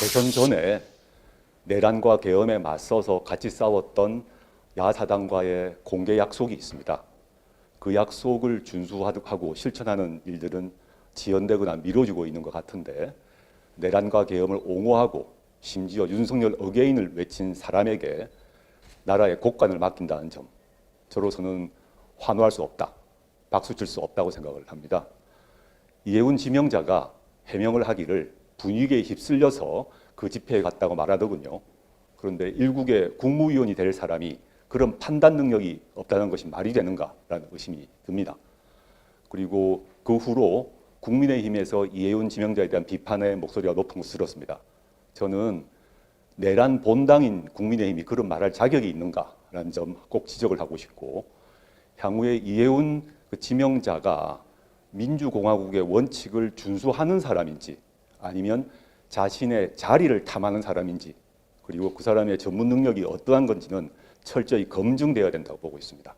대선 전에 내란과 계엄에 맞서서 같이 싸웠던 야사당과의 공개 약속이 있습니다. 그 약속을 준수하고 실천하는 일들은 지연되거나 미뤄지고 있는 것 같은데 내란과 계엄을 옹호하고 심지어 윤석열 어게인을 외친 사람에게 나라의 국간을 맡긴다는 점 저로서는 환호할 수 없다, 박수 칠 수 없다고 생각을 합니다. 이해운 지명자가 해명을 하기를 분위기에 휩쓸려서 그 집회에 갔다고 말하더군요. 그런데 일국의 국무위원이 될 사람이 그런 판단 능력이 없다는 것이 말이 되는가라는 의심이 듭니다. 그리고 그 후로 국민의힘에서 이해운 지명자에 대한 비판의 목소리가 높은 것을 들었습니다. 저는 내란 본당인 국민의힘이 그런 말할 자격이 있는가라는 점 꼭 지적을 하고 싶고 향후에 이해운 그 지명자가 민주공화국의 원칙을 준수하는 사람인지 아니면 자신의 자리를 탐하는 사람인지 그리고 그 사람의 전문 능력이 어떠한 건지는 철저히 검증되어야 된다고 보고 있습니다.